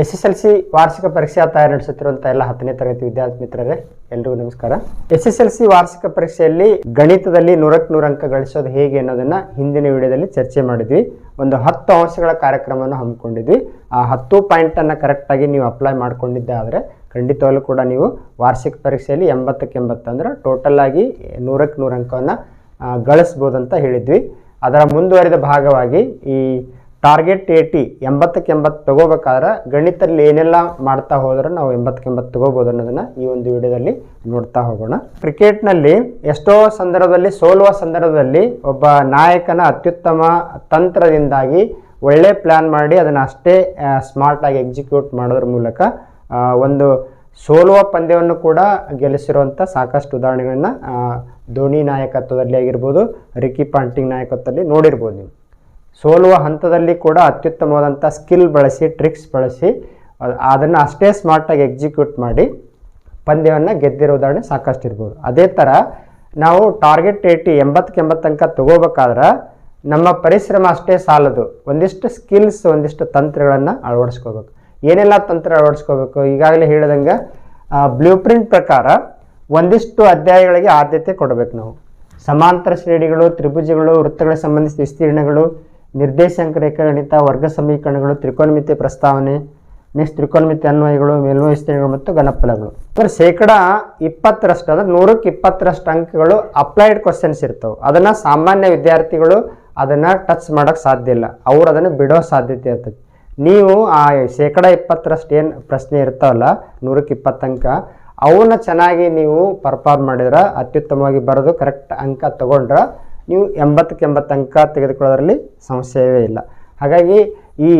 S S L C ವಾರ್ಷಿಕ ಪರೀಕ್ಷೆ ತಯಾರಿ ನಡೆಸುತ್ತಿರುವಂಥ ಎಲ್ಲ ಹತ್ತನೇ ತರಗತಿ ವಿದ್ಯಾರ್ಥಿ ಮಿತ್ರರೇ, ಎಲ್ರಿಗೂ ನಮಸ್ಕಾರ. ಎಸ್ ಎಸ್ ಎಲ್ ಸಿ ವಾರ್ಷಿಕ ಪರೀಕ್ಷೆಯಲ್ಲಿ ಗಣಿತದಲ್ಲಿ ನೂರಕ್ಕೆ ನೂರು ಅಂಕ ಗಳಿಸೋದು ಹೇಗೆ ಅನ್ನೋದನ್ನ ಹಿಂದಿನ ವಿಡಿಯೋದಲ್ಲಿ ಚರ್ಚೆ ಮಾಡಿದ್ವಿ. ಒಂದು ಹತ್ತು ಅಂಶಗಳ ಕಾರ್ಯಕ್ರಮವನ್ನು ಹಮ್ಮಿಕೊಂಡಿದ್ವಿ. ಆ ಹತ್ತು ಪಾಯಿಂಟನ್ನು ಕರೆಕ್ಟಾಗಿ ನೀವು ಅಪ್ಲೈ ಮಾಡ್ಕೊಂಡಿದ್ದೆ ಆದರೆ ಖಂಡಿತವಾಗ್ಲೂ ಕೂಡ ನೀವು ವಾರ್ಷಿಕ ಪರೀಕ್ಷೆಯಲ್ಲಿ ಎಂಬತ್ತಕ್ಕೆ ಎಂಬತ್ತು ಅಂದ್ರೆ ಟೋಟಲ್ ಆಗಿ ನೂರಕ್ಕೆ ನೂರು ಅಂಕವನ್ನು ಗಳಿಸ್ಬೋದು ಅಂತ ಹೇಳಿದ್ವಿ. ಅದರ ಮುಂದುವರಿದ ಭಾಗವಾಗಿ ಈ ಟಾರ್ಗೆಟ್ ಏಟಿ ಎಂಬತ್ತಕ್ಕೆ ಎಂಬತ್ತು ತಗೋಬೇಕಾದ್ರೆ ಗಣಿತದಲ್ಲಿ ಏನೆಲ್ಲ ಮಾಡ್ತಾ ಹೋದ್ರೆ ನಾವು ಎಂಬತ್ತಕ್ಕೆ ಎಂಬತ್ತು ತಗೋಬೋದು ಅನ್ನೋದನ್ನು ಈ ಒಂದು ವಿಡಿಯೋದಲ್ಲಿ ನೋಡ್ತಾ ಹೋಗೋಣ. ಕ್ರಿಕೆಟ್ನಲ್ಲಿ ಎಷ್ಟೋ ಸಂದರ್ಭದಲ್ಲಿ, ಸೋಲುವ ಸಂದರ್ಭದಲ್ಲಿ ಒಬ್ಬ ನಾಯಕನ ಅತ್ಯುತ್ತಮ ತಂತ್ರದಿಂದಾಗಿ ಒಳ್ಳೆ ಪ್ಲ್ಯಾನ್ ಮಾಡಿ ಅದನ್ನು ಅಷ್ಟೇ ಸ್ಮಾರ್ಟಾಗಿ ಎಕ್ಸಿಕ್ಯೂಟ್ ಮಾಡೋದ್ರ ಮೂಲಕ ಒಂದು ಸೋಲುವ ಪಂದ್ಯವನ್ನು ಕೂಡ ಗೆಲ್ಲಿಸಿರುವಂಥ ಸಾಕಷ್ಟು ಉದಾಹರಣೆಗಳನ್ನು ಧೋನಿ ನಾಯಕತ್ವದಲ್ಲಿ ಆಗಿರ್ಬೋದು ರಿಕಿ ಪಾಂಟಿಂಗ್ ನಾಯಕತ್ವದಲ್ಲಿ ನೋಡಿರ್ಬೋದು ನೀವು. ಸೋಲುವ ಹಂತದಲ್ಲಿ ಕೂಡ ಅತ್ಯುತ್ತಮವಾದಂಥ ಸ್ಕಿಲ್ ಬಳಸಿ, ಟ್ರಿಕ್ಸ್ ಬಳಸಿ ಅದನ್ನು ಅಷ್ಟೇ ಸ್ಮಾರ್ಟಾಗಿ ಎಕ್ಸಿಕ್ಯೂಟ್ ಮಾಡಿ ಪಂದ್ಯವನ್ನು ಗೆದ್ದಿರೋ ಉದಾಹರಣೆ ಸಾಕಷ್ಟು ಇರ್ಬೋದು. ಅದೇ ಥರ ನಾವು ಟಾರ್ಗೆಟ್ ಏಯ್ಟಿ ಎಂಬತ್ತಕ್ಕೆ ಎಂಬತ್ತು ತನಕ ತಗೋಬೇಕಾದ್ರೆ ನಮ್ಮ ಪರಿಶ್ರಮ ಅಷ್ಟೇ ಸಾಲದು. ಒಂದಿಷ್ಟು ಸ್ಕಿಲ್ಸ್ ಒಂದಿಷ್ಟು ತಂತ್ರಗಳನ್ನು ಅಳವಡಿಸ್ಕೋಬೇಕು. ಏನೆಲ್ಲ ತಂತ್ರ ಅಳವಡಿಸ್ಕೋಬೇಕು? ಈಗಾಗಲೇ ಹೇಳಿದಂಗೆ ಬ್ಲೂ ಪ್ರಿಂಟ್ ಪ್ರಕಾರ ಒಂದಿಷ್ಟು ಅಧ್ಯಾಯಗಳಿಗೆ ಆದ್ಯತೆ ಕೊಡಬೇಕು ನಾವು. ಸಮಾಂತರ ಶ್ರೇಣಿಗಳು, ತ್ರಿಭುಜಗಳು, ವೃತ್ತಗಳಿಗೆ ಸಂಬಂಧಿಸಿದ ವಿಸ್ತೀರ್ಣಗಳು ನಿರ್ದೇಶಾಂಕ ರೇಖಾಗಣಿತ ವರ್ಗ ಸಮೀಕರಣಗಳು, ತ್ರಿಕೋನಮಿತಿ ಪ್ರಸ್ತಾವನೆ, ನೆಕ್ಸ್ಟ್ ತ್ರಿಕೋನಮಿತಿ ಅನ್ವಯಗಳು, ಮೇಲ್ಮೈ ಮತ್ತು ಘನಫಲಗಳು. ಅಂದರೆ ಶೇಕಡ ಇಪ್ಪತ್ತರಷ್ಟು ಅಂದರೆ ನೂರಕ್ಕೆ ಇಪ್ಪತ್ತರಷ್ಟು ಅಂಕಗಳು ಅಪ್ಲೈಡ್ ಕ್ವಶನ್ಸ್ ಇರ್ತವೆ. ಅದನ್ನು ಸಾಮಾನ್ಯ ವಿದ್ಯಾರ್ಥಿಗಳು ಅದನ್ನು ಟಚ್ ಮಾಡೋಕ್ಕೆ ಸಾಧ್ಯ ಇಲ್ಲ. ಅವ್ರು ಅದನ್ನು ಬಿಡೋ ಸಾಧ್ಯತೆ ಇರ್ತದೆ ನೀವು ಆ ಶೇಕಡ ಇಪ್ಪತ್ತರಷ್ಟು ಏನು ಪ್ರಶ್ನೆ ಇರ್ತಾವಲ್ಲ, ನೂರಕ್ಕೆ ಇಪ್ಪತ್ತು ಅಂಕ ಅವನ್ನ ಚೆನ್ನಾಗಿ ನೀವು ಪರ್ಫಾರ್ಮ್ ಮಾಡಿದ್ರೆ, ಅತ್ಯುತ್ತಮವಾಗಿ ಬರೆದು ಕರೆಕ್ಟ್ ಅಂಕ ತಗೊಂಡ್ರೆ ನೀವು ಎಂಬತ್ತಕ್ಕೆ ಎಂಬತ್ತು ಅಂಕ ತೆಗೆದುಕೊಳ್ಳೋದ್ರಲ್ಲಿ ಸಮಸ್ಯೆಯೇ ಇಲ್ಲ. ಹಾಗಾಗಿ ಈ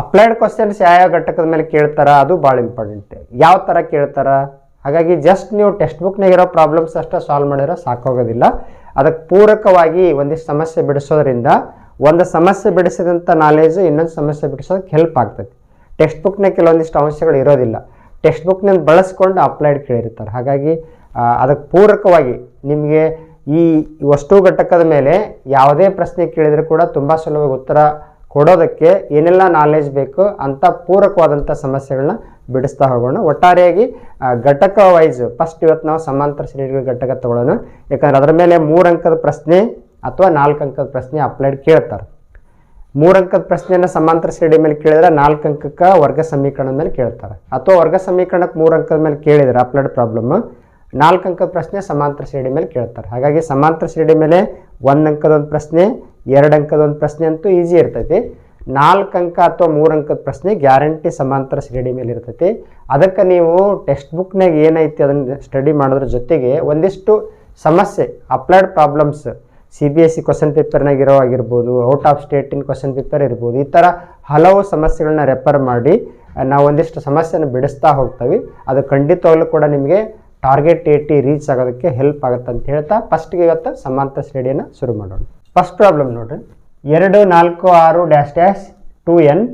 ಅಪ್ಲೈಡ್ ಕ್ವಶನ್ಸ್ ಯಾವ ಘಟಕದ ಮೇಲೆ ಕೇಳ್ತಾರ ಅದು ಭಾಳ ಇಂಪಾರ್ಟೆಂಟ್ ಯಾವ ಥರ ಕೇಳ್ತಾರ? ಹಾಗಾಗಿ ಜಸ್ಟ್ ನೀವು ಟೆಕ್ಸ್ಟ್ ಬುಕ್ನಾಗ ಇರೋ ಪ್ರಾಬ್ಲಮ್ಸ್ ಅಷ್ಟೇ ಸಾಲ್ವ್ ಮಾಡಿದ್ರೆ ಸಾಕೋಗೋದಿಲ್ಲ. ಅದಕ್ಕೆ ಪೂರಕವಾಗಿ ಒಂದಿಷ್ಟು ಸಮಸ್ಯೆ ಬಿಡಿಸೋದ್ರಿಂದ ಒಂದು ಸಮಸ್ಯೆ ಬಿಡಿಸಿದಂಥ ನಾಲೇಜು ಇನ್ನೊಂದು ಸಮಸ್ಯೆ ಬಿಡಿಸೋದಕ್ಕೆ ಹೆಲ್ಪ್ ಆಗ್ತೈತಿ ಟೆಕ್ಸ್ಟ್ ಬುಕ್ನಾಗ ಕೆಲವೊಂದಿಷ್ಟು ಅಂಶಗಳು ಇರೋದಿಲ್ಲ. ಟೆಕ್ಸ್ಟ್ ಬುಕ್ನಿಂದ ಬಳಸ್ಕೊಂಡು ಅಪ್ಲೈಡ್ ಕೇಳಿರ್ತಾರೆ. ಹಾಗಾಗಿ ಅದಕ್ಕೆ ಪೂರಕವಾಗಿ ನಿಮಗೆ ಈ ವಸ್ತು ಘಟಕದ ಮೇಲೆ ಯಾವುದೇ ಪ್ರಶ್ನೆ ಕೇಳಿದರೂ ಕೂಡ ತುಂಬ ಸುಲಭವಾಗಿ ಉತ್ತರ ಕೊಡೋದಕ್ಕೆ ಏನೆಲ್ಲ ನಾಲೆಜ್ ಬೇಕು ಅಂತ ಪೂರಕವಾದಂಥ ಸಮಸ್ಯೆಗಳನ್ನ ಬಿಡಿಸ್ತಾ ಹೋಗೋಣ. ಒಟ್ಟಾರೆಯಾಗಿ ಘಟಕ ವೈಸ್ ಫಸ್ಟ್ ಇವತ್ತು ನಾವು ಸಮಾಂತರ ಶ್ರೇಣಿಗಳ ಘಟಕ ತಗೊಳ್ಳೋಣ. ಯಾಕಂದ್ರೆ ಅದರ ಮೇಲೆ ಮೂರು ಅಂಕದ ಪ್ರಶ್ನೆ ಅಥವಾ ನಾಲ್ಕು ಅಂಕದ ಪ್ರಶ್ನೆ ಅಪ್ಲೈಡ್ ಕೇಳ್ತಾರೆ. ಮೂರು ಅಂಕದ ಪ್ರಶ್ನೆಯನ್ನು ಸಮಾಂತರ ಶ್ರೇಣಿ ಮೇಲೆ ಕೇಳಿದ್ರೆ ನಾಲ್ಕು ಅಂಕಕ್ಕೆ ವರ್ಗ ಸಮೀಕರಣದ ಮೇಲೆ ಕೇಳ್ತಾರೆ. ಅಥವಾ ವರ್ಗ ಸಮೀಕರಣಕ್ಕೆ ಮೂರು ಅಂಕದ ಮೇಲೆ ಕೇಳಿದ್ರೆ ಅಪ್ಲೈಡ್ ಪ್ರಾಬ್ಲಮ್ ನಾಲ್ಕು ಅಂಕದ ಪ್ರಶ್ನೆ ಸಮಾಂತರ ಶ್ರೇಣಿ ಮೇಲೆ ಕೇಳ್ತಾರೆ. ಹಾಗಾಗಿ ಸಮಾಂತರ ಶ್ರೇಣಿ ಮೇಲೆ ಒಂದು ಅಂಕದ ಒಂದು ಪ್ರಶ್ನೆ ಎರಡು ಅಂಕದ ಒಂದು ಪ್ರಶ್ನೆ ಅಂತೂ ಈಸಿ ಇರ್ತೈತಿ. ನಾಲ್ಕು ಅಂಕ ಅಥವಾ ಮೂರು ಅಂಕದ ಪ್ರಶ್ನೆ ಗ್ಯಾರಂಟಿ ಸಮಾಂತರ ಶ್ರೇಣಿ ಮೇಲೆ ಇರ್ತೈತಿ. ಅದಕ್ಕೆ ನೀವು ಟೆಕ್ಸ್ಟ್ ಬುಕ್ನಾಗ ಏನೈತಿ ಅದನ್ನು ಸ್ಟಡಿ ಮಾಡೋದ್ರ ಜೊತೆಗೆ ಒಂದಿಷ್ಟು ಸಮಸ್ಯೆ applied problems C B S C question ಪೇಪರ್ನಾಗ ಇರೋ ಆಗಿರ್ಬೋದು ಔಟ್ ಆಫ್ ಸ್ಟೇಟಿನ ಕ್ವಶನ್ ಪೇಪರ್ ಇರ್ಬೋದು, ಈ ಥರ ಹಲವು ಸಮಸ್ಯೆಗಳನ್ನ ರೆಫರ್ ಮಾಡಿ, ನಾವು ಒಂದಿಷ್ಟು ಸಮಸ್ಯೆಯನ್ನು ಬಿಡಿಸ್ತಾ ಹೋಗ್ತೀವಿ. ಅದು ಖಂಡಿತವಾಗ್ಲೂ ಕೂಡ ನಿಮಗೆ ಟಾರ್ಗೆಟ್ ಏಟಿ ರೀಚ್ ಆಗೋದಕ್ಕೆ ಹೆಲ್ಪ್ ಆಗುತ್ತೆ ಅಂತ ಹೇಳ್ತಾ ಫಸ್ಟ್ಗೆ ಇವತ್ತು ಸಮಾಂತರ ಶ್ರೇಣಿಯನ್ನು ಶುರು ಮಾಡೋಣ. ಫಸ್ಟ್ ಪ್ರಾಬ್ಲಮ್ ನೋಡ್ರಿ. ಎರಡು, ನಾಲ್ಕು, ಆರು ಡ್ಯಾಶ್ ಡ್ಯಾಶ್ ಟು ಎನ್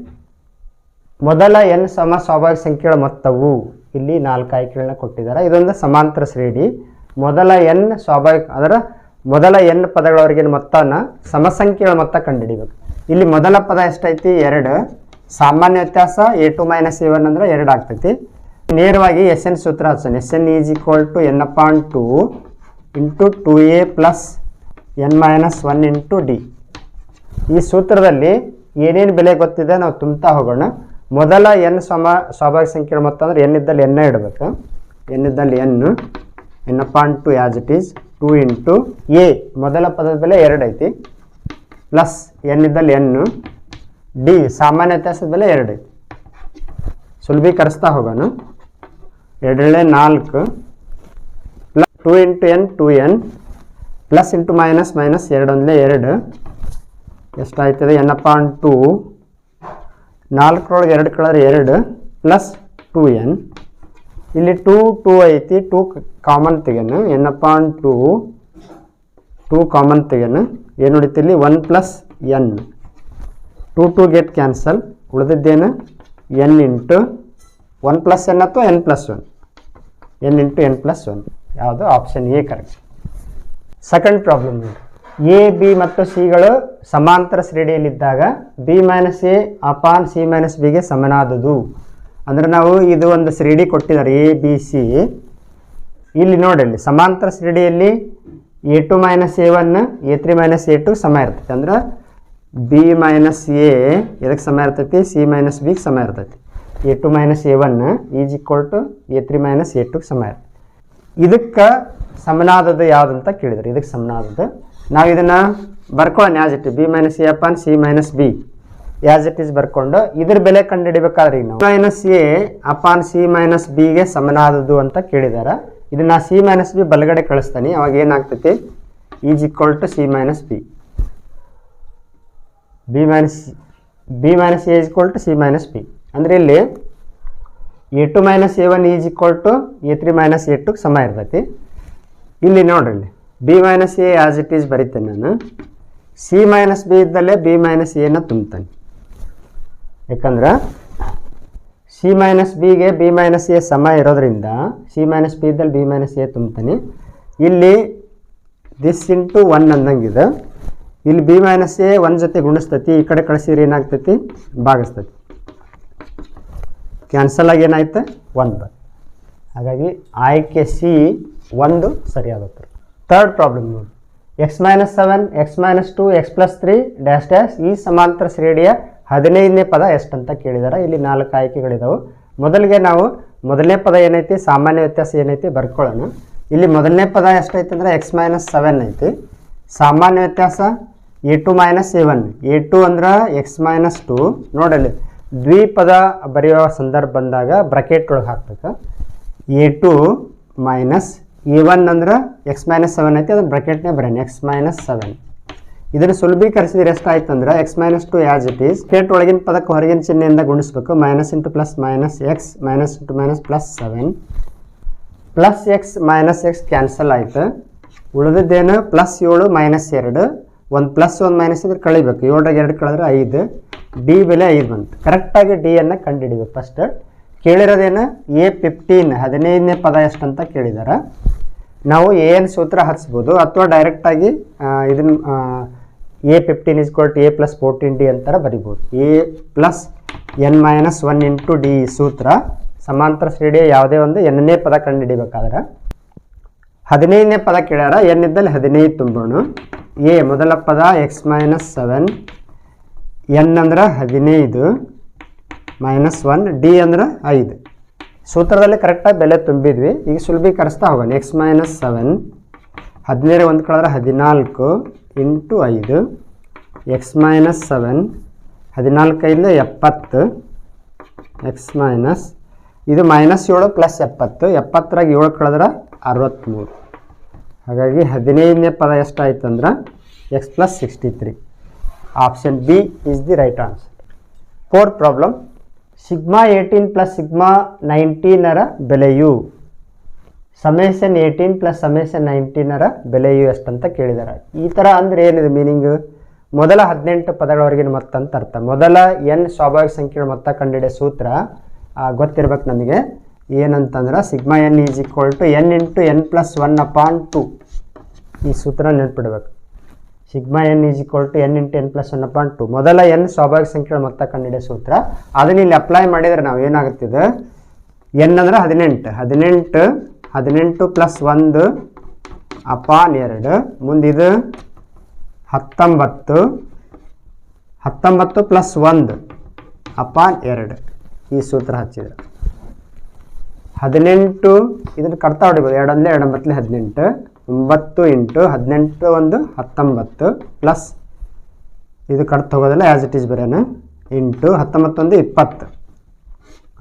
ಮೊದಲ ಎನ್ ಸಮ ಸ್ವಾಭಾವಿಕ ಸಂಖ್ಯೆಗಳ ಮೊತ್ತವು ಇಲ್ಲಿ ನಾಲ್ಕು ಆಯ್ಕೆಗಳನ್ನ ಕೊಟ್ಟಿದ್ದಾರೆ. ಇದೊಂದು ಸಮಾಂತರ ಶ್ರೇಣಿ. ಮೊದಲ ಎನ್ ಸ್ವಾಭಾವಿಕ, ಅದರ ಮೊದಲ ಎನ್ ಪದಗಳವರೆಗಿನ ಮೊತ್ತನ ಸಮಸಂಖ್ಯೆಗಳ ಮೊತ್ತ ಕಂಡುಹಿಡಿಬೇಕು. ಇಲ್ಲಿ ಮೊದಲ ಪದ ಎಷ್ಟೈತಿ ಎರಡು. ಸಾಮಾನ್ಯ ವ್ಯತ್ಯಾಸ A two minus A one ಅಂದ್ರೆ ಎರಡು ಆಗ್ತೈತಿ. ನೇರವಾಗಿ ಎಸ್ ಎನ್ ಸೂತ್ರ ಹಚ್ಚೋಣ S N is equal to N upon two into two A plus N minus one into D. ಈ ಸೂತ್ರದಲ್ಲಿ ಏನೇನು ಬೆಲೆ ಗೊತ್ತಿದೆ ನಾವು ತುಂಬ್ತಾ ಹೋಗೋಣ. ಮೊದಲ ಎನ್ ಸಮ ಸ್ವಾಭಾವಿಕ ಸಂಖ್ಯೆ ಮೊತ್ತ ಅಂದರೆ ಎನ್ ಇದ್ದಲ್ಲಿ ಎನ್ನ ಇಡಬೇಕು. ಎನ್ ಇದ್ದಲ್ಲಿ N N upon two as it is two into A. ಮೊದಲ ಪದದ ಬೆಲೆ ಎರಡು ಐತಿ. ಪ್ಲಸ್ ಎನ್ ಇದ್ದಲ್ಲಿ ಎನ್ನು ಡಿ. ಸಾಮಾನ್ಯ ವ್ಯತ್ಯಾಸದ ಬೆಲೆ ಎರಡು ಐತಿ. ಸುಲಭೀಕರಿಸ್ತಾ ಹೋಗೋಣ. ಎರಡೇಳೆ ನಾಲ್ಕು plus two into n two n plus into minus minus ಎರಡು ಒಂದಲೇ ಎರಡು. ಎಷ್ಟಾಯ್ತದೆ? ಎನ್ ಅಪಾನ್ ಟು ನಾಲ್ಕರೊಳಗೆ ಎರಡು ಕಳೆದ್ರೆ ಎರಡು ಪ್ಲಸ್ ಟು ಎನ್ ಇಲ್ಲಿ ಟೂ ಟೂ ಐತಿ two common ತೆಗೆನು. N upon two two common ತೆಗೆನು. ಏನು ಉಳಿತಿಲ್ಲಿ one plus N two two get cancel ಉಳಿದಿದ್ದೇನು? N into one plus N ಅಥವಾ N plus one N into N plus one ಯಾವುದು? Option A correct second problem a b ಮತ್ತು ಸಿಗಳು ಸಮಾಂತರ ಶ್ರೇಣಿಯಲ್ಲಿದ್ದಾಗ b minus a upon c minus ಬಿಗೆ ಸಮನಾದದು ಅಂದರೆ ನಾವು ಇದು ಒಂದು ಶ್ರೇಣಿ ಕೊಟ್ಟಿದ್ದಾರೆ ಎ ಬಿ ಸಿ ಇಲ್ಲಿ ನೋಡಿ ಇಲ್ಲಿ ಸಮಾಂತರ ಶ್ರೇಣಿಯಲ್ಲಿ a two minus a one a three minus a two ಸಮ ಇರ್ತೈತಿ. ಅಂದ್ರೆ ಬಿ ಮೈನಸ್ ಎ ಇದಕ್ಕೆ ಸಮ ಇರ್ತೈತಿ? ಸಿ ಮೈನಸ್ ಬಿಗೆ ಸಮ ಇರ್ತೈತಿ. A two minus a one is equal to a three minus a ಟುಗೆ ಸಮ ಇದಕ್ಕೆ ಸಮನಾದದ್ದು ಯಾವುದಂತ ಕೇಳಿದ್ರು. ಇದಕ್ಕೆ ಸಮನಾದದ್ದು. ನಾವು ಇದನ್ನು ಬರ್ಕೊಳ್ಳೋಣ as it b minus a upon c minus b as it is ಬರ್ಕೊಂಡು ಇದ್ರ ಬೆಲೆ ಕಂಡುಹಿಡಿಬೇಕಾದ್ರೆ ಈಗ ನಾವು. Minus a upon c minus ಬಿಗೆ ಸಮನಾದದ್ದು ಅಂತ ಕೇಳಿದಾರೆ. ಇದನ್ನ ಸಿ ಮೈನಸ್ ಬಿ ಬಲಗಡೆ ಕಳಿಸ್ತಾನೆ. ಅವಾಗ ಏನಾಗ್ತೈತಿ? Is equal to c minus b b minus b minus a is equal to c minus b ಅಂದರೆ ಇಲ್ಲಿ a two minus a one is equal to a three minus a two ಸಮ ಇರ್ತೈತಿ. ಇಲ್ಲಿ ನೋಡ್ರಿ ಇಲ್ಲಿ. B minus a as it is ಬರೀತೇನೆ ನಾನು. C minus B ಇದ್ದಲ್ಲೇ B minus ಎನ ತುಂಬ್ತಾನೆ ಯಾಕಂದ್ರೆ ಸಿ ಮೈನಸ್ ಬಿಗೆ ಬಿ ಮೈನಸ್ ಎ ಸಮ ಇರೋದ್ರಿಂದ ಸಿ ಮೈನಸ್ ಬಿ ಇದ್ದಲ್ಲಿ ಬಿ ಮೈನಸ್ ಎ ತುಂಬ್ತಾನೆ ಇಲ್ಲಿ ದಿಸ್ ಇಂಟು ಒನ್ ಅಂದಂಗಿದೆ. ಇಲ್ಲಿ ಬಿ ಮೈನಸ್ ಎ ಒಂದು ಜೊತೆ ಗುಣಿಸ್ತೈತಿ. ಈ ಕಡೆ ಕಳಿಸಿದ್ರೆ ಏನಾಗ್ತೈತಿ? ಭಾಗಿಸ್ತೈತಿ. ಕ್ಯಾನ್ಸಲ್ ಆಗಿ ಏನಾಯ್ತು? ಒಂದು ಬಂತು. ಹಾಗಾಗಿ ಆಯ್ಕೆ ಸಿ ಒಂದು ಸರಿಯಾಗುತ್ತೆ ಥರ್ಡ್ ಪ್ರಾಬ್ಲಮ್ ನೋಡಿ. X minus seven x minus two x plus three dash dash ಈ ಸಮಾಂತರ ಶ್ರೇಣಿಯ ಹದಿನೈದನೇ ಪದ ಎಷ್ಟು ಅಂತ ಕೇಳಿದಾರೆ? ಇಲ್ಲಿ ನಾಲ್ಕು ಆಯ್ಕೆಗಳಿದಾವೆ. ಮೊದಲಿಗೆ ನಾವು ಮೊದಲನೇ ಪದ ಏನೈತಿ? ಸಾಮಾನ್ಯ ವ್ಯತ್ಯಾಸ ಏನೈತಿ? ಬರ್ಕೊಳ್ಳೋಣ. ಇಲ್ಲಿ ಮೊದಲನೇ ಪದ ಎಷ್ಟೈತೆ ಅಂದರೆ ಎಕ್ಸ್ ಮೈನಸ್ ಸೆವೆನ್ ಐತಿ. ಸಾಮಾನ್ಯ ವ್ಯತ್ಯಾಸ a two minus a one a two ಅಂದ್ರೆ ಎಕ್ಸ್ ಮೈನಸ್ ಟು ನೋಡಲ್ಲಿ. ದ್ವಿಪದ ಬರೆಯುವ ಸಂದರ್ಭ ಬಂದಾಗ ಬ್ರಕೆಟ್ ಒಳಗೆ ಹಾಕ್ಬೇಕು. A two minus a one ಅಂದ್ರೆ ಎಕ್ಸ್ ಮೈನಸ್ ಸೆವೆನ್ ಐತಿ, ಅದನ್ನ ಬ್ರಕೆಟ್ನೇ ಬರೇನು ಎಕ್ಸ್ ಮೈನಸ್ ಸೆವೆನ್ ಇದನ್ನು ಸುಲಭೀಕರಿಸಿದ್ರೆ ಎಷ್ಟಾಯ್ತು ಅಂದ್ರೆ x minus two as it is Kate ಒಳಗಿನ ಪದಕ್ಕೆ ಹೊರಗಿನ ಚಿಹ್ನೆಯಿಂದ ಗುಣಿಸ್ಬೇಕು. Minus into plus minus x minus into minus plus seven plus x minus x cancel ಆಯ್ತು. ಉಳಿದಿದ್ದೇನು? ಪ್ಲಸ್ ಏಳು ಮೈನಸ್ ಎರಡು. ಒಂದು ಪ್ಲಸ್ ಒಂದು ಮೈನಸ್ ಇದ್ರೆ ಕಳಿಬೇಕು. ಏಳರಾಗ ಎರಡು ಕಳೆದ್ರೆ ಐದು. ಡಿ ಬೆಲೆ ಐದು ಬಂತು ಕರೆಕ್ಟಾಗಿ ಡಿಯನ್ನು ಕಂಡುಹಿಡಿಬೇಕು ಫಸ್ಟ್ ಕೇಳಿರೋದೇನು? ಎ ಫಿಫ್ಟೀನ್ ಹದಿನೈದನೇ ಪದ ಎಷ್ಟು ಅಂತ ಕೇಳಿದಾರೆ. ನಾವು ಎ ಎನ್ ಸೂತ್ರ ಹಚ್ಬೋದು ಅಥವಾ ಡೈರೆಕ್ಟಾಗಿ ಇದನ್ನ ಎ ಫಿಫ್ಟೀನ್ ಇಸ್ ಕೊಲ್ಟ್ ಎ ಪ್ಲಸ್ ಫೋರ್ಟೀನ್ ಡಿ ಅಂತಾರೆ ಬರಿಬೋದು. A plus n minus one into d ಸೂತ್ರ. ಸಮಾಂತರ ಶ್ರೇಣಿಯ ಯಾವುದೇ ಒಂದು ಎನ್ನೇ ಪದ ಕಂಡುಹಿಡಿಬೇಕಾದ್ರೆ. ಹದಿನೈದನೇ ಪದ ಕೇಳ್ಯಾರ. ಎನ್ ಇದ್ದಲ್ಲಿ ಹದಿನೈದು ತುಂಬೋಣ. ಎ ಮೊದಲ ಪದ ಎಕ್ಸ್ ಮೈನಸ್ ಸೆವೆನ್ ಎನ್ ಅಂದ್ರೆ ಹದಿನೈದು ಮೈನಸ್ ಒನ್ ಡಿ ಅಂದ್ರೆ ಐದು. ಸೂತ್ರದಲ್ಲಿ ಕರೆಕ್ಟಾಗಿ ಬೆಲೆ ತುಂಬಿದ್ವಿ. ಈಗ ಸುಲಭೀಕರಿಸ್ತಾ ಹೋಗೋಣ. ಎಕ್ಸ್ ಮೈನಸ್ ಸೆವೆನ್ ಹದಿನೇಳು ಒಂದು ಕಳೆದ್ರೆ ಹದಿನಾಲ್ಕು ಇಂಟು ಐದು. ಎಕ್ಸ್ ಮೈನಸ್ ಸೆವೆನ್ ಹದಿನಾಲ್ಕೈದು ಎಪ್ಪತ್ತು. ಎಕ್ಸ್ ಮೈನಸ್ ಇದು ಮೈನಸ್ ಏಳು ಪ್ಲಸ್ ಎಪ್ಪತ್ತು. ಎಪ್ಪತ್ತರಾಗ ಏಳು ಕಳೆದ್ರೆ ಅರವತ್ತ್ಮೂರು ಹಾಗಾಗಿ ಹದಿನೈದನೇ ಪದ ಎಷ್ಟಾಯ್ತು ಅಂದ್ರೆ x plus sixty three option b the right answer fourth problem sigma eighteen plus sigma ನೈನ್ಟೀನರ ಬೆಲೆಯು ಸಮೇಷನ್ ಏಯ್ಟೀನ್ ಪ್ಲಸ್ ಸಮೇಷನ್ ನೈನ್ಟೀನರ ಬೆಲೆಯು ಎಷ್ಟಂತ ಕೇಳಿದ್ದಾರೆ ಈ ಥರ ಅಂದರೆ ಏನಿದೆ ಮೀನಿಂಗು ಮೊದಲ ಹದಿನೆಂಟು ಪದಗಳವರೆಗಿನ ಮೊತ್ತ ಅಂತ ಅರ್ಥ. ಮೊದಲ ಎನ್ ಸ್ವಾಭಾವಿಕ ಸಂಖ್ಯೆಗಳ ಮೊತ್ತ ಕಂಡುಹಿಡಿಯೋ ಸೂತ್ರ ಗೊತ್ತಿರ್ಬೇಕು ನಮಗೆ. ಏನಂತಂದ್ರೆ sigma n is equal to n into n plus one upon two ಈ ಸೂತ್ರ ನೆನ್ಪಿಡ್ಬೇಕು. Sigma n is equal to n into n plus one point two. ಮೊದಲ ಎನ್ ಸ್ವಾಭಾವಿಕ ಸಂಖ್ಯೆಗಳ ಮೊತ್ತ ಕಂಡುಹಿಡಿಯೋ ಸೂತ್ರ. ಅದನ್ನ ಇಲ್ಲಿ ಅಪ್ಲೈ ಮಾಡಿದರೆ ನಾವು ಏನಾಗುತ್ತಿದೆ ಎನ್ ಅಂದ್ರೆ ಹದಿನೆಂಟು. ಹದಿನೆಂಟು ಹದಿನೆಂಟು ಪ್ಲಸ್ ಒಂದು ಅಪಾನ್ ಎರಡು. ಮುಂದಿದು ಹತ್ತೊಂಬತ್ತು. ಹತ್ತೊಂಬತ್ತು ಪ್ಲಸ್ ಒಂದು ಅಪಾನ್ ಎರಡು. ಈ ಸೂತ್ರ ಹಚ್ಚಿದ್ರೆ. ಹದಿನೆಂಟು, ಇದನ್ನು ಕಡ್ತಾ ಹೊಡಿಬೋದು. ಎರಡೊಂದಲೇ, ಎರಡೊಂಬತ್ತಲೇ ಹದಿನೆಂಟು. ಒಂಬತ್ತು ಇಂಟು ಹದಿನೆಂಟು ಒಂದು ಹತ್ತೊಂಬತ್ತು ಪ್ಲಸ್ ಇದು ಕಡ್ತಾ ಹೋಗೋದಲ್ಲ ಆ್ಯಸ್ ಇಟ್ ಈಸ್ ಬರೇನ ಇಂಟು ಹತ್ತೊಂಬತ್ತೊಂದು ಇಪ್ಪತ್ತು.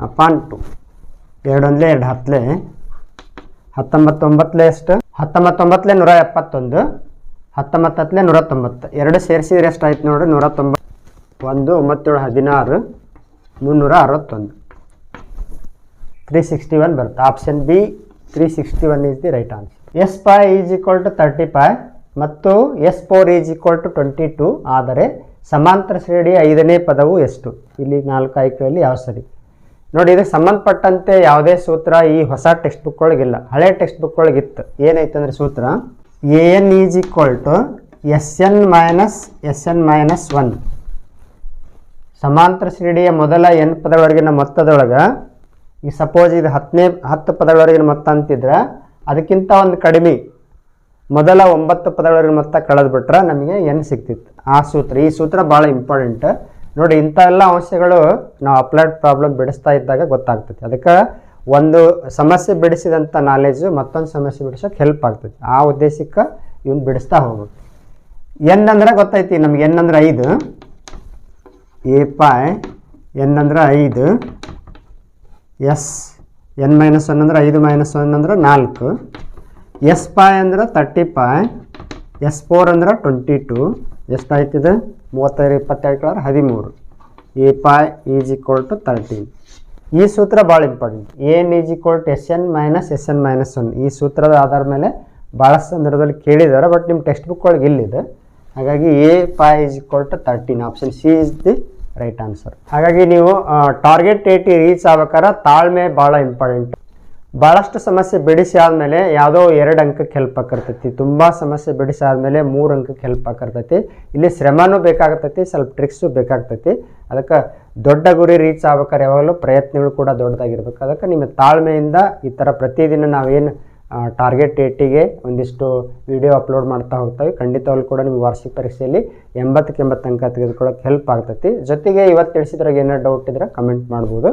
ಅಪಾನ್ ಟು ಎರಡೊಂದಲೇ ಎರಡು ಹತ್ತಲೆ. ಹತ್ತೊಂಬತ್ತೊಂಬತ್ತಲೇ ಎಷ್ಟು? ಹತ್ತೊಂಬತ್ತೊಂಬತ್ತಲೇ ನೂರ ಎಪ್ಪತ್ತೊಂದು. ಹತ್ತೊಂಬತ್ತತ್ತಲೇ ನೂರ ತೊಂಬತ್ತು. ಎರಡು ಸೇರಿಸಿದ್ರೆ ಎಷ್ಟಾಯ್ತು ನೋಡ್ರಿ? ನೂರ ತೊಂಬತ್ತು. ಒಂದು, ಒಂಬತ್ತೇಳು, ಹದಿನಾರು, ಮುನ್ನೂರ ಅರವತ್ತೊಂದು. ತ್ರೀ ಸಿಕ್ಸ್ಟಿ ಒನ್ ಬರುತ್ತೆ. Option b three sixty one is the right answer s five is equal to thirty five ಮತ್ತು s four is equal to twenty two ಆದರೆ ಸಮಾಂತರ ಶ್ರೇಣಿಯ ಐದನೇ ಪದವು ಎಷ್ಟು? ಇಲ್ಲಿ ನಾಲ್ಕು ಆಯ್ಕೆಯಲ್ಲಿ ಯಾವ ಸರಿ? ನೋಡಿ ಇದಕ್ಕೆ ಸಂಬಂಧಪಟ್ಟಂತೆ ಯಾವುದೇ ಸೂತ್ರ ಈ ಹೊಸ ಟೆಕ್ಸ್ಟ್ ಬುಕ್ ಒಳಗಿಲ್ಲ ಹಳೆ ಟೆಕ್ಸ್ಟ್ ಬುಕ್ ಒಳಗಿತ್ತು ಏನೈತೆ ಅಂದರೆ ಸೂತ್ರ? A n is equal to s n minus s n minus one ಸಮಾಂತರ ಶ್ರೇಣಿಯ ಮೊದಲ ಎನ್ ಪದಗಳವರೆಗಿನ ಮೊತ್ತದೊಳಗೆ ಈ ಸಪೋಸ್ ಇದು ಹತ್ತನೇ, ಹತ್ತು ಪದಗಳವರೆಗಿನ ಮೊತ್ತ ಅಂತಿದ್ರೆ ಅದಕ್ಕಿಂತ ಒಂದು ಕಡಿಮೆ ಮೊದಲ ಒಂಬತ್ತು ಪದಗಳ ಮೊತ್ತ ಕಳೆದ್ಬಿಟ್ರೆ ನಮಗೆ ಎನ್ ಸಿಗ್ತಿತ್ತು. ಆ ಸೂತ್ರ, ಈ ಸೂತ್ರ ಭಾಳ ಇಂಪಾರ್ಟೆಂಟ್ ನೋಡಿ, ಇಂಥ ಎಲ್ಲ ಅಂಶಗಳು ನಾವು ಅಪ್ಲೈಡ್ ಪ್ರಾಬ್ಲಮ್ ಬಿಡಿಸ್ತಾ ಇದ್ದಾಗ ಗೊತ್ತಾಗ್ತೈತಿ ಅದಕ್ಕೆ ಒಂದು ಸಮಸ್ಯೆ ಬಿಡಿಸಿದಂಥ ನಾಲೆಜು ಮತ್ತೊಂದು ಸಮಸ್ಯೆ ಬಿಡಿಸೋಕೆ ಹೆಲ್ಪ್ ಆಗ್ತೈತಿ ಆ ಉದ್ದೇಶಕ್ಕೆ ಇವನು ಬಿಡಿಸ್ತಾ ಹೋಗ್ಬೇಕು. ಎನ್ ಅಂದ್ರೆ ಗೊತ್ತೈತಿ ನಮ್ಗೆ ಎನ್ ಅಂದ್ರೆ ಐದು. ಎ ಪಾಯ್ ಎನ್ ಅಂದ್ರೆ ಐದು. ಎಸ್ ಎನ್ ಮೈನಸ್ ಒನ್ ಅಂದ್ರೆ ಐದು ಮೈನಸ್ ಒನ್ ಅಂದ್ರೆ ನಾಲ್ಕು. ಎಸ್ ಪಾಯ್ ಅಂದ್ರೆ ತರ್ಟಿ ಪಾಯ್. ಎಸ್ ಫೋರ್ ಅಂದ್ರೆ ಟ್ವೆಂಟಿ ಟು ಎಷ್ಟಾಯ್ತಿದೆ ಮೂವತ್ತೈದು ಇಪ್ಪತ್ತೆರಡು ಕಲರ್ ಹದಿಮೂರು. A five is equal to thirteen ಈ ಸೂತ್ರ ಭಾಳ important n is equal to s n minus s n minus one ಈ ಸೂತ್ರದ ಆಧಾರದ ಮೇಲೆ ಭಾಳ ಸಂದರ್ಭದಲ್ಲಿ ಕೇಳಿದ್ದಾರೆ ಬಟ್ ನಿಮ್ಮ ಟೆಕ್ಸ್ಟ್ ಬುಕ್ ಒಳಗೆ ಇಲ್ಲಿದೆ. ಹಾಗಾಗಿ a five is equal to thirteen option c is the right answer ಹಾಗಾಗಿ ನೀವು ಟಾರ್ಗೆಟ್ ಏಟಿ ರೀಚ್ ಆಗ್ಬೇಕಾದ್ರೆ ತಾಳ್ಮೆ ಭಾಳ ಇಂಪಾರ್ಟೆಂಟ್ ಭಾಳಷ್ಟು ಸಮಸ್ಯೆ ಬಿಡಿಸಿ ಆದಮೇಲೆ ಯಾವುದೋ ಎರಡು ಅಂಕಕ್ಕೆ ಹೆಲ್ಪ್ ಆಗಿರ್ತೈತಿ ತುಂಬ ಸಮಸ್ಯೆ ಬಿಡಿಸಿ ಆದಮೇಲೆ ಮೂರು ಅಂಕಕ್ಕೆ ಹೆಲ್ಪ್ ಆಗಿರ್ತೈತಿ ಇಲ್ಲಿ ಶ್ರಮನೂ ಬೇಕಾಗ್ತೈತಿ, ಸ್ವಲ್ಪ ಟ್ರಿಕ್ಸು ಬೇಕಾಗ್ತೈತಿ. ಅದಕ್ಕೆ ದೊಡ್ಡ ಗುರಿ ರೀಚ್ ಆಗ್ಬೇಕಾದ್ರೆ ಯಾವಾಗಲೂ ಪ್ರಯತ್ನಗಳು ಕೂಡ ದೊಡ್ಡದಾಗಿರ್ಬೇಕು. ಅದಕ್ಕೆ ನಿಮ್ಮ ತಾಳ್ಮೆಯಿಂದ ಈ ಥರ ಪ್ರತಿದಿನ ನಾವೇನು ಟಾರ್ಗೆಟ್ ಡೇಟಿಗೆ ಒಂದಿಷ್ಟು ವಿಡಿಯೋ ಅಪ್ಲೋಡ್ ಮಾಡ್ತಾ ಹೋಗ್ತವೆ ಖಂಡಿತವಾಗ್ಲೂ ಕೂಡ ನಿಮ್ಗೆ ವಾರ್ಷಿಕ ಪರೀಕ್ಷೆಯಲ್ಲಿ ಎಂಬತ್ತಕ್ಕೆ ಎಂಬತ್ತು ಅಂಕ ತೆಗೆದುಕೊಳ್ಳೋಕೆ ಹೆಲ್ಪ್ ಆಗ್ತೈತಿ. ಜೊತೆಗೆ ಇವತ್ತು ತಿಳಿಸಿದ್ರಾಗ ಏನಾರು ಡೌಟ್ ಇದ್ರೆ ಕಮೆಂಟ್ ಮಾಡ್ಬೋದು.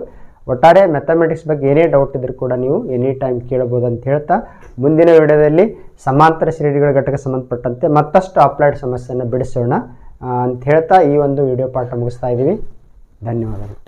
ಒಟ್ಟಾರೆ ಮ್ಯಾಥಮೆಟಿಕ್ಸ್ ಬಗ್ಗೆ ಏನೇ ಡೌಟ್ ಇದ್ರೂ ಕೂಡ ನೀವು ಎನಿ ಟೈಮ್ ಕೇಳ್ಬೋದು ಅಂತ ಹೇಳ್ತಾ, ಮುಂದಿನ ವಿಡಿಯೋದಲ್ಲಿ ಸಮಾಂತರ ಶ್ರೇಣಿಗಳ ಘಟಕ ಸಂಬಂಧಪಟ್ಟಂತೆ ಮತ್ತಷ್ಟು ಅಪ್ಲೈಡ್ ಸಮಸ್ಯೆಯನ್ನು ಬಿಡಿಸೋಣ ಅಂತ ಹೇಳ್ತಾ ಈ ಒಂದು ವಿಡಿಯೋ ಪಾಠ ಮುಗಿಸ್ತಾ ಇದ್ದೀವಿ. ಧನ್ಯವಾದಗಳು.